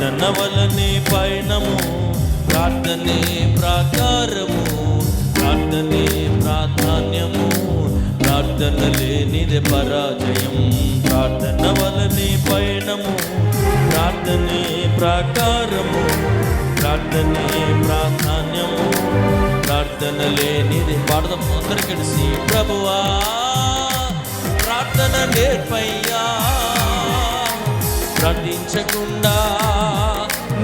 ప్రార్థన వలనే పయనము ప్రార్థనే ప్రాకారము ప్రార్థనే ప్రాధాన్యము ప్రార్థన లేనిదే పరాజయం. ప్రార్థన వలనే పయనము ప్రార్థనే ప్రాకారము ప్రార్థనే ప్రాధాన్యము ప్రార్థన లేనిది పాడదాం. అందరు కలిసి ప్రభువా ప్రార్థన నేర్పయ్యా. ప్రార్థించకుండా